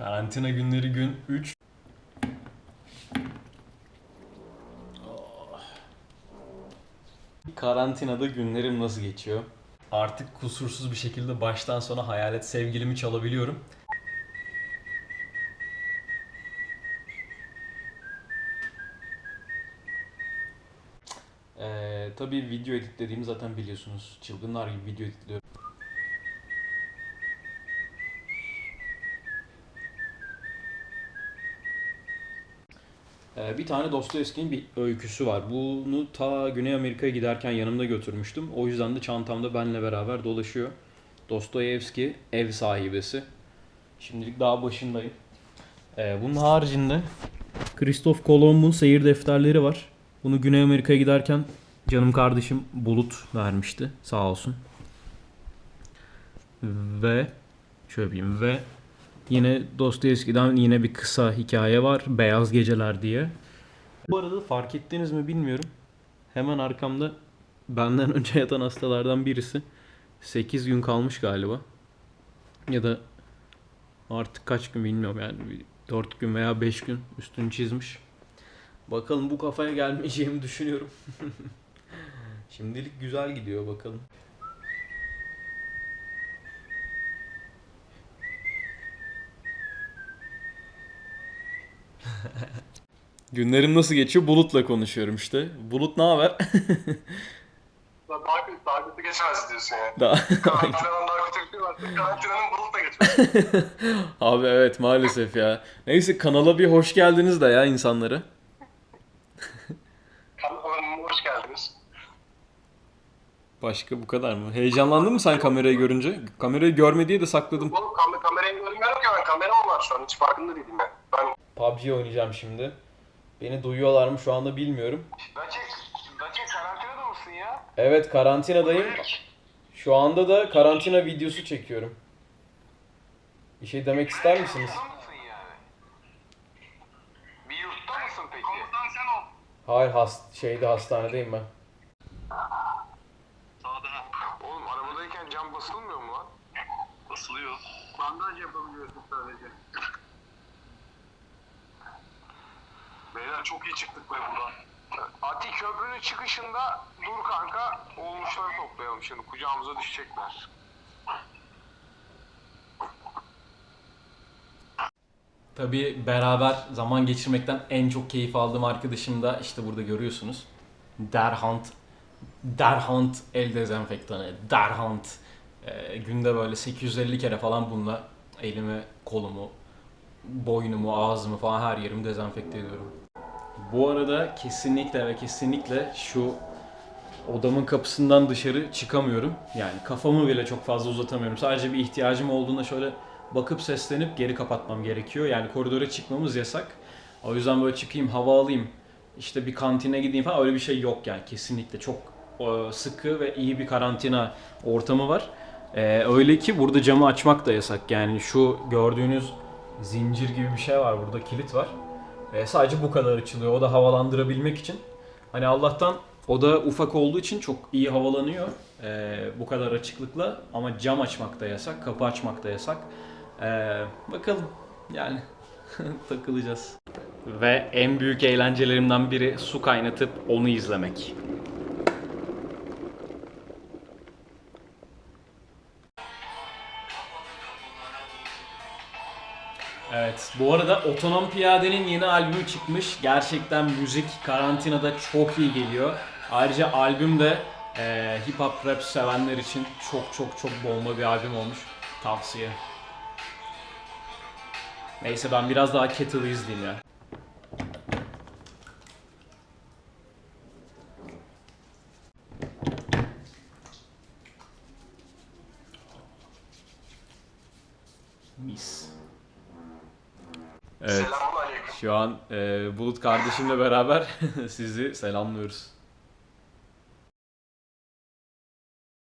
Karantina günleri gün 3. Karantinada günlerim nasıl geçiyor? Artık kusursuz bir şekilde baştan sona hayalet sevgilimi çalabiliyorum. Ee, tabii video editlediğimi zaten biliyorsunuz. Çılgınlar gibi video editliyorum. Bir tane Dostoyevski'nin bir öyküsü var. Bunu ta Güney Amerika'ya giderken yanımda götürmüştüm. O yüzden de çantamda benle beraber dolaşıyor. Dostoyevski ev sahibesi. Şimdilik daha başındayım. Ee, bunun haricinde Christoph Kolomb'un seyir defterleri var. Bunu Güney Amerika'ya giderken canım kardeşim Bulut vermişti. Sağ olsun. Ve şöyle diyeyim ve Yine Dostoyevski'den yine bir kısa hikaye var. Beyaz Geceler diye. Bu arada fark ettiniz mi bilmiyorum. Hemen arkamda benden önce yatan hastalardan birisi. 8 gün kalmış galiba. Ya da artık kaç gün bilmiyorum yani. 4 gün veya 5 gün üstünü çizmiş. Bakalım bu kafaya gelmeyeceğimi düşünüyorum. Şimdilik güzel gidiyor bakalım. Günlerim nasıl geçiyor? Bulut'la konuşuyorum işte. Bulut ne haber? Daha kötü, daha kötü geçmez diyorsun ya. Daha... Karantinadan daha kötü bir şey var. Karantinanın bulutla geçmez. Abi evet maalesef ya. Neyse kanala bir hoş geldiniz de ya insanlara. Kanalıma hoş geldiniz. Başka bu kadar mı? Heyecanlandın mı sen kamerayı görünce? Kamerayı görme diye de sakladım. Oğlum kam kamerayı görmüyorum ki ben. Kameram var şu an. Hiç farkında değilim ben. Ben PUBG oynayacağım şimdi. Beni duyuyorlar mı şu anda bilmiyorum. Dakik, Dakik karantinada mısın ya? Evet karantinadayım. Şu anda da karantina videosu çekiyorum. Bir şey demek ister misiniz? mısın yani? Bir yurtta mısın peki? Komutan sen ol. Hayır hast şeyde hastanedeyim ben. Sağda. Oğlum arabadayken cam basılmıyor mu lan? Basılıyor. Bandaj yapabiliyorsun sadece. Beyler çok iyi çıktık be buradan. Ati köprünün çıkışında dur kanka. Olmuşları toplayalım şimdi. Kucağımıza düşecekler. Tabii beraber zaman geçirmekten en çok keyif aldığım arkadaşım da işte burada görüyorsunuz. Derhant. Derhant el dezenfektanı. Derhant. Ee, günde böyle 850 kere falan bununla elimi, kolumu, boynumu, ağzımı falan her yerimi dezenfekte ediyorum. Bu arada kesinlikle ve kesinlikle şu odamın kapısından dışarı çıkamıyorum. Yani kafamı bile çok fazla uzatamıyorum. Sadece bir ihtiyacım olduğunda şöyle bakıp seslenip geri kapatmam gerekiyor. Yani koridora çıkmamız yasak. O yüzden böyle çıkayım, hava alayım, işte bir kantine gideyim falan öyle bir şey yok yani kesinlikle. Çok e, sıkı ve iyi bir karantina ortamı var. E, öyle ki burada camı açmak da yasak. Yani şu gördüğünüz zincir gibi bir şey var burada kilit var. E, sadece bu kadar açılıyor. O da havalandırabilmek için. Hani Allah'tan o da ufak olduğu için çok iyi havalanıyor. E, bu kadar açıklıkla. Ama cam açmak da yasak, kapı açmak da yasak. E, bakalım yani takılacağız. Ve en büyük eğlencelerimden biri su kaynatıp onu izlemek. Evet, bu arada Otonom Piyade'nin yeni albümü çıkmış. Gerçekten müzik karantinada çok iyi geliyor. Ayrıca albüm de e, hip hop rap sevenler için çok çok çok bomba bir albüm olmuş. Tavsiye. Neyse ben biraz daha Kettle'ı izleyeyim ya. Evet. Selamun aleyküm. Şu an e, Bulut kardeşimle beraber sizi selamlıyoruz.